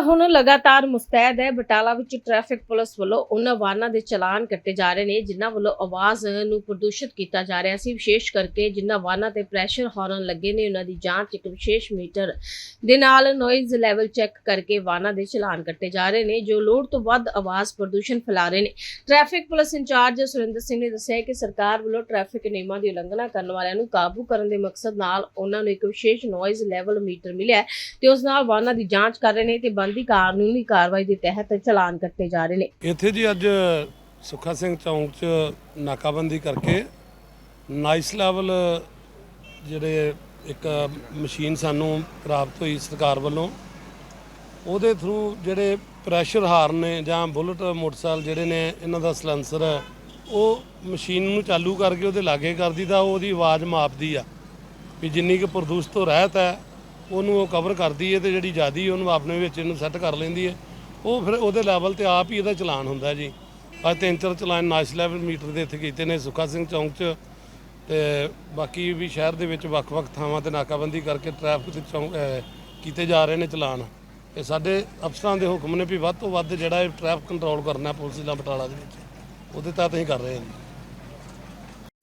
ਹੁਣ ਲਗਾਤਾਰ ਮੁਸਤੈਦ ਹੈ, ਬਟਾਲਾ ਵਿੱਚ ਟ੍ਰੈਫਿਕ ਪੁਲਿਸ ਵੱਲੋਂ ਉਹਨਾਂ ਵਾਹਨਾਂ ਦੇ ਚਲਾਨ ਕੱਟੇ ਜਾ ਰਹੇ ਨੇ, ਜਿਨ੍ਹਾਂ ਵੱਲੋਂ ਆਵਾਜ਼ ਨੂੰ ਪ੍ਰਦੂਸ਼ਿਤ ਕੀਤਾ ਜਾ ਰਿਹਾ ਸੀ। ਵਿਸ਼ੇਸ਼ ਕਰਕੇ ਜਿਨ੍ਹਾਂ ਵਾਹਨਾਂ ਤੇ ਪ੍ਰੈਸ਼ਰ ਹਾਰਨ ਲੱਗੇ ਨੇ, ਉਹਨਾਂ ਦੀ ਜਾਂਚ ਇੱਕ ਵਿਸ਼ੇਸ਼ ਮੀਟਰ ਦੇ ਨਾਲ ਨੋਇਜ਼ ਲੈਵਲ ਚੈੱਕ ਕਰਕੇ ਵਾਹਨਾਂ ਦੇ ਚਲਾਨ ਕੱਟੇ ਜਾ ਰਹੇ ਨੇ, ਜੋ ਲੋੜ ਤੋਂ ਵੱਧ ਆਵਾਜ਼ ਪ੍ਰਦੂਸ਼ਣ ਫੈਲਾ ਰਹੇ ਨੇ। Traffic police incharge Surinder Singh ਨੇ ਦੱਸਿਆ ਕਿ ਸਰਕਾਰ ਵੱਲੋਂ ਟ੍ਰੈਫਿਕ ਨਿਯਮਾਂ ਦੀ ਉਲੰਘਣਾ ਕਰਨ ਵਾਲਿਆਂ ਨੂੰ ਕਾਬੂ ਕਰਨ ਦੇ ਮਕਸਦ ਨਾਲ ਉਹਨਾਂ ਨੂੰ ਇੱਕ ਵਿਸ਼ੇਸ਼ ਨੋਇਜ਼ ਲੈਵਲ ਮੀਟਰ ਮਿਲਿਆ ਤੇ ਉਸ ਨਾਲ ਵਾਹਨਾਂ ਦੀ ਜਾਂਚ ਕਰ ਰਹੇ ਨੇ ਤੇ ਬੰਦੀ ਕਾਨੂੰਨੀ ਕਾਰਵਾਈ ਦੇ ਤਹਿਤ ਚਲਾਨ ਕੱਟੇ ਜਾ ਰਹੇ ਨੇ। ਇੱਥੇ ਜੀ ਅੱਜ ਸੁੱਖਾ ਸਿੰਘ ਚੌਂਕ 'ਚ ਨਾਕਾਬੰਦੀ ਕਰਕੇ ਨਾਈਸ ਲੈਵਲ ਜਿਹੜੇ ਇੱਕ ਮਸ਼ੀਨ ਸਾਨੂੰ ਪ੍ਰਾਪਤ ਹੋਈ ਸਰਕਾਰ ਵੱਲੋਂ ਉਹਦੇ ਥਰੂ ਜਿਹੜੇ ਪ੍ਰੈਸ਼ਰ ਹਾਰਨ ਨੇ ਜਾਂ ਬੁਲਟ ਮੋਟਰਸਾਈਕਲ ਜਿਹੜੇ ਨੇ ਇਹਨਾਂ ਦਾ ਸਲੈਂਸਰ ਹੈ, ਉਹ ਮਸ਼ੀਨ ਨੂੰ ਚਾਲੂ ਕਰਕੇ ਉਹਦੇ ਲਾਗੇ ਕਰਦੀ ਤਾਂ ਉਹਦੀ ਆਵਾਜ਼ ਮਾਪਦੀ ਆ ਵੀ ਜਿੰਨੀ ਕੁ ਪ੍ਰਦੂਸ਼ਤ ਤੋਂ ਰਹਿਤ ਹੈ ਉਹਨੂੰ ਉਹ ਕਵਰ ਕਰਦੀ ਹੈ ਤੇ ਜਿਹੜੀ ਜ਼ਿਆਦੀ ਉਹਨੂੰ ਆਪਣੇ ਵਿੱਚ ਇਹਨੂੰ ਸੈੱਟ ਕਰ ਲੈਂਦੀ ਹੈ ਉਹ ਫਿਰ ਉਹਦੇ ਲੈਵਲ ਤੇ ਆਪ ਹੀ ਇਹਦਾ ਚਲਾਨ ਹੁੰਦਾ ਜੀ। ਅੱਜ ਤਿੰਨ ਚਾਰ ਚਲਾਨ ਨਾਸ਼ ਲੈਵਲ ਮੀਟਰ ਦੇ ਇੱਥੇ ਕੀਤੇ ਨੇ ਸੁੱਖਾ ਸਿੰਘ ਚੌਂਕ 'ਚ ਤੇ ਬਾਕੀ ਵੀ ਸ਼ਹਿਰ ਦੇ ਵਿੱਚ ਵੱਖ-ਵੱਖ ਥਾਵਾਂ ਤੇ ਨਾਕਾਬੰਦੀ ਕਰਕੇ ਟ੍ਰੈਫਿਕ ਦੇ ਚੌਂਕ ਕੀਤੇ ਜਾ ਰਹੇ ਨੇ ਚਲਾਨ। ਇਹ ਸਾਡੇ ਅਫਸਰਾਂ ਦੇ ਹੁਕਮ ਨੇ ਵੀ ਵੱਧ ਤੋਂ ਵੱਧ ਜਿਹੜਾ ਇਹ ਟ੍ਰੈਫਿਕ ਕੰਟਰੋਲ ਕਰਨਾ ਪੁਲਿਸ ਜ਼ਿਲ੍ਹਾ ਬਟਾਲਾ ਦੇ ਵਿੱਚ। ਉਹਦੇ ਤਹਿਤ ਅਸੀਂ ਕਰ ਰਹੇ ਹਾਂ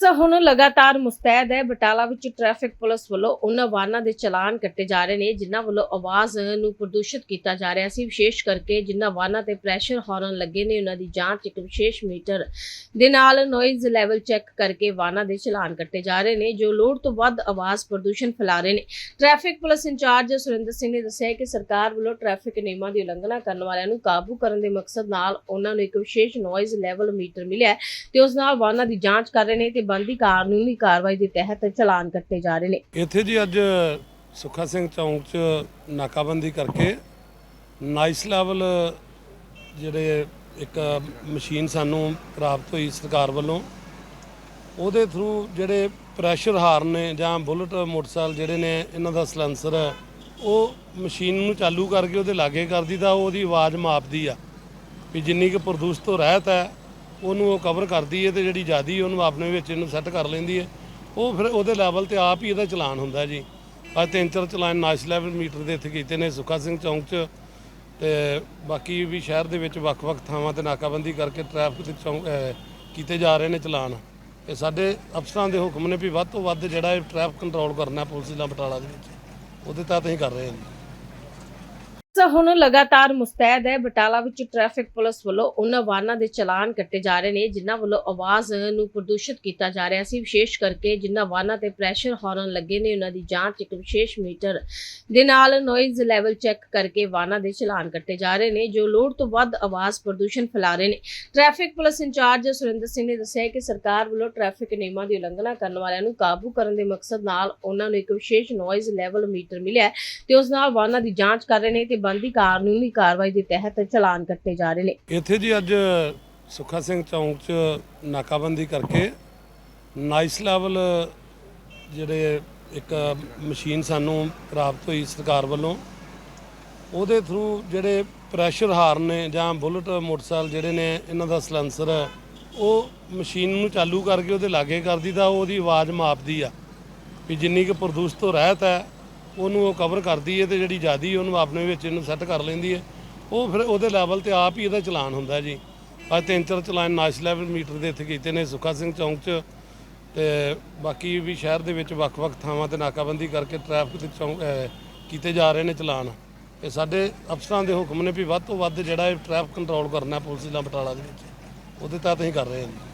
ਤਾਂ ਹੁਣ ਲਗਾਤਾਰ ਮੁਸਤੈਦ ਹੈ, ਬਟਾਲਾ ਵਿੱਚ ਟ੍ਰੈਫਿਕ ਪੁਲਿਸ ਵੱਲੋਂ ਉਹਨਾਂ ਵਾਹਨਾਂ ਦੇ ਚਲਾਨ ਕੱਟੇ ਜਾ ਰਹੇ ਨੇ, ਜਿਨ੍ਹਾਂ ਵੱਲੋਂ ਆਵਾਜ਼ ਨੂੰ ਪ੍ਰਦੂਸ਼ਿਤ ਕੀਤਾ ਜਾ ਰਿਹਾ ਸੀ। ਵਿਸ਼ੇਸ਼ ਕਰਕੇ ਜਿਨ੍ਹਾਂ ਵਾਹਨਾਂ ਤੇ ਪ੍ਰੈਸ਼ਰ ਹਾਰਨ ਲੱਗੇ ਨੇ, ਉਹਨਾਂ ਦੀ ਜਾਂਚ ਇੱਕ ਵਿਸ਼ੇਸ਼ ਮੀਟਰ ਦੇ ਨਾਲ ਨੋਇਜ਼ ਲੈਵਲ ਚੈੱਕ ਕਰਕੇ ਵਾਹਨਾਂ ਦੇ ਚਲਾਨ ਕੱਟੇ ਜਾ ਰਹੇ ਨੇ, ਜੋ ਲੋੜ ਤੋਂ ਵੱਧ ਆਵਾਜ਼ ਪ੍ਰਦੂਸ਼ਣ ਫੈਲਾ ਰਹੇ ਨੇ। Traffic police incharge Surinder Singh ਨੇ ਦੱਸਿਆ ਕਿ ਸਰਕਾਰ ਵੱਲੋਂ ਟ੍ਰੈਫਿਕ ਨਿਯਮਾਂ ਦੀ ਉਲੰਘਣਾ ਕਰਨ ਵਾਲਿਆਂ ਨੂੰ ਕਾਬੂ ਕਰਨ ਦੇ ਮਕਸਦ ਨਾਲ ਉਹਨਾਂ ਨੂੰ ਇੱਕ ਵਿਸ਼ੇਸ਼ ਨੋਇਜ਼ ਲੈਵਲ ਮੀਟਰ ਮਿਲਿਆ ਤੇ ਉਸ ਨਾਲ ਵਾਹਨਾਂ ਦੀ ਜਾਂਚ ਕਰ ਰਹੇ ਨੇ ਤੇ ਬੰਦੀ ਕਾਨੂੰਨੀ ਕਾਰਵਾਈ ਦੇ ਤਹਿਤ ਚਲਾਨ ਕੱਟੇ ਜਾ ਰਹੇ ਨੇ। ਇੱਥੇ ਜੀ ਅੱਜ ਸੁੱਖਾ ਸਿੰਘ ਚੌਂਕ 'ਚ ਨਾਕਾਬੰਦੀ ਕਰਕੇ ਨਾਈਸ ਲੈਵਲ ਜਿਹੜੇ ਇੱਕ ਮਸ਼ੀਨ ਸਾਨੂੰ ਪ੍ਰਾਪਤ ਹੋਈ ਸਰਕਾਰ ਵੱਲੋਂ। ਉਹਦੇ ਥਰੂ ਜਿਹੜੇ ਪ੍ਰੈਸ਼ਰ ਹਾਰਨ ਨੇ ਜਾਂ ਬੁਲਟ ਮੋਟਰਸਾਈਕਲ ਜਿਹੜੇ ਨੇ ਇਹਨਾਂ ਦਾ ਸਲੈਂਸਰ ਹੈ, ਉਹ ਮਸ਼ੀਨ ਨੂੰ ਚਾਲੂ ਕਰਕੇ ਉਹਦੇ ਲਾਗੇ ਕਰਦੀ ਤਾਂ ਉਹਦੀ ਆਵਾਜ਼ ਮਾਪਦੀ ਆ। ਵੀ ਜਿੰਨੀ ਕੁ ਪ੍ਰਦੂਸ਼ਿਤ ਤੋਂ ਰਹਿਤ ਹੈ ਉਹਨੂੰ ਉਹ ਕਵਰ ਕਰਦੀ ਹੈ ਤੇ ਜਿਹੜੀ ਜ਼ਿਆਦੀ ਉਹਨੂੰ ਆਪਣੇ ਵਿੱਚ ਇਹਨੂੰ ਸੈੱਟ ਕਰ ਲੈਂਦੀ ਹੈ ਉਹ ਫਿਰ ਉਹਦੇ ਲੈਵਲ ਤੇ ਆਪ ਹੀ ਇਹਦਾ ਚਲਾਨ ਹੁੰਦਾ ਜੀ। ਅੱਜ ਤਿੰਨ ਚਾਰ ਚਲਾਨ ਨਾਸ਼ ਲੈਵਲ ਮੀਟਰ ਦੇ ਇੱਥੇ ਕੀਤੇ ਨੇ ਸੁੱਖਾ ਸਿੰਘ ਚੌਂਕ 'ਚ ਤੇ ਬਾਕੀ ਵੀ ਸ਼ਹਿਰ ਦੇ ਵਿੱਚ ਵੱਖ-ਵੱਖ ਥਾਵਾਂ ਤੇ ਨਾਕਾਬੰਦੀ ਕਰਕੇ ਟ੍ਰੈਫਿਕ ਦੇ ਚੌਂਕ ਕੀਤੇ ਜਾ ਰਹੇ ਨੇ ਚਲਾਨ। ਇਹ ਸਾਡੇ ਅਫਸਰਾਂ ਦੇ ਹੁਕਮ ਨੇ ਵੀ ਵੱਧ ਤੋਂ ਵੱਧ ਜਿਹੜਾ ਇਹ ਟ੍ਰੈਫਿਕ ਕੰਟਰੋਲ ਕਰਨਾ ਪੁਲਿਸ ਜ਼ਿਲ੍ਹਾ ਬਟਾਲਾ ਦੇ ਵਿੱਚ। ਉਹਦੇ ਤਹਿਤ ਅਸੀਂ ਕਰ ਰਹੇ ਹਾਂ ਜੀ। ਹੁਣ ਲਗਾਤਾਰ ਮੁਸਤੈਦ ਹੈ, ਬਟਾਲਾ ਵਿੱਚ ਟ੍ਰੈਫਿਕ ਪੁਲਿਸ ਵੱਲੋਂ ਉਹਨਾਂ ਵਾਹਨਾਂ ਦੇ ਚਲਾਨ ਕੱਟੇ ਜਾ ਰਹੇ ਨੇ, ਜਿਨ੍ਹਾਂ ਵੱਲੋਂ ਆਵਾਜ਼ ਨੂੰ ਪ੍ਰਦੂਸ਼ਿਤ ਕੀਤਾ ਜਾ ਰਿਹਾ ਸੀ। ਵਿਸ਼ੇਸ਼ ਕਰਕੇ ਜਿਨ੍ਹਾਂ ਵਾਹਨਾਂ ਤੇ ਪ੍ਰੈਸ਼ਰ ਹਾਰਨ ਲੱਗੇ ਨੇ, ਉਹਨਾਂ ਦੀ ਜਾਂਚ ਇੱਕ ਵਿਸ਼ੇਸ਼ ਮੀਟਰ ਦੇ ਨਾਲ ਨੋਇਜ਼ ਲੈਵਲ ਚੈੱਕ ਕਰਕੇ ਵਾਹਨਾਂ ਦੇ ਚਲਾਨ ਕੱਟੇ ਜਾ ਰਹੇ ਨੇ, ਜੋ ਲੋੜ ਤੋਂ ਵੱਧ ਆਵਾਜ਼ ਪ੍ਰਦੂਸ਼ਣ ਫੈਲਾ ਰਹੇ ਨੇ। Traffic police incharge Surinder Singh ਨੇ ਦੱਸਿਆ ਕਿ ਸਰਕਾਰ ਵੱਲੋਂ ਟ੍ਰੈਫਿਕ ਨਿਯਮਾਂ ਦੀ ਉਲੰਘਣਾ ਕਰਨ ਵਾਲਿਆਂ ਨੂੰ ਕਾਬੂ ਕਰਨ ਦੇ ਮਕਸਦ ਨਾਲ ਉਹਨਾਂ ਨੂੰ ਇੱਕ ਵਿਸ਼ੇਸ਼ ਨੋਇਜ਼ ਲੈਵਲ ਮੀਟਰ ਮਿਲਿਆ ਤੇ ਉਸ ਨਾਲ ਵਾਹਨਾਂ ਦੀ ਜਾਂਚ ਕਰ ਰਹੇ ਨੇ ਤੇ ਬੰਦੀ ਕਾਨੂੰਨੀ ਕਾਰਵਾਈ ਦੇ ਤਹਿਤ ਚਲਾਨ ਕੱਟੇ ਜਾ ਰਹੇ ਨੇ। ਇੱਥੇ ਜੀ ਅੱਜ ਸੁੱਖਾ ਸਿੰਘ ਚੌਂਕ 'ਚ ਨਾਕਾਬੰਦੀ ਕਰਕੇ ਨਾਈਸ ਲੈਵਲ ਜਿਹੜੇ ਇੱਕ ਮਸ਼ੀਨ ਸਾਨੂੰ ਪ੍ਰਾਪਤ ਹੋਈ ਸਰਕਾਰ ਵੱਲੋਂ, ਉਹਦੇ ਥਰੂ ਜਿਹੜੇ ਪ੍ਰੈਸ਼ਰ ਹਾਰਨ ਨੇ ਜਾਂ ਬੁਲਟ ਮੋਟਰਸਾਈਕਲ ਜਿਹੜੇ ਨੇ, ਇਹਨਾਂ ਦਾ ਸਲੈਂਸਰ, ਉਹ ਮਸ਼ੀਨ ਨੂੰ ਚਾਲੂ ਕਰਕੇ ਉਹਦੇ ਲਾਗੇ ਕਰਦੀ ਤਾਂ ਉਹਦੀ ਆਵਾਜ਼ ਮਾਪਦੀ ਆ, ਵੀ ਜਿੰਨੀ ਕੁ ਪ੍ਰਦੂਸ਼ਿਤ ਤੋਂ ਰਹਿਤ ਹੈ ਉਹਨੂੰ ਉਹ ਕਵਰ ਕਰਦੀ ਹੈ ਤੇ ਜਿਹੜੀ ਜ਼ਿਆਦੀ ਉਹਨੂੰ ਆਪਣੇ ਵਿੱਚ ਇਹਨੂੰ ਸੈੱਟ ਕਰ ਲੈਂਦੀ ਹੈ ਉਹ ਫਿਰ ਉਹਦੇ ਲੈਵਲ ਤੇ ਆਪ ਹੀ ਇਹਦਾ ਚਲਾਨ ਹੁੰਦਾ ਜੀ। ਅੱਜ ਤਿੰਨ ਚਾਰ ਚਲਾਨ ਨਾਸ਼ ਲੈਵਲ ਮੀਟਰ ਦੇ ਇੱਥੇ ਕੀਤੇ ਨੇ ਸੁੱਖਾ ਸਿੰਘ ਚੌਂਕ 'ਚ ਤੇ ਬਾਕੀ ਵੀ ਸ਼ਹਿਰ ਦੇ ਵਿੱਚ ਵੱਖ-ਵੱਖ ਥਾਵਾਂ ਤੇ ਨਾਕਾਬੰਦੀ ਕਰਕੇ ਟ੍ਰੈਫਿਕ ਦੇ ਚੌਂਕ ਕੀਤੇ ਜਾ ਰਹੇ ਨੇ ਚਲਾਨ। ਇਹ ਸਾਡੇ ਅਫਸਰਾਂ ਦੇ ਹੁਕਮ ਨੇ ਵੀ ਵੱਧ ਤੋਂ ਵੱਧ ਜਿਹੜਾ ਇਹ ਟ੍ਰੈਫਿਕ ਕੰਟਰੋਲ ਕਰਨਾ ਪੁਲਿਸ ਜ਼ਿਲ੍ਹਾ ਬਟਾਲਾ ਦੇ ਵਿੱਚ। ਉਹਦੇ ਤਹਿਤ ਅਸੀਂ ਕਰ ਰਹੇ ਹਾਂ ਜੀ।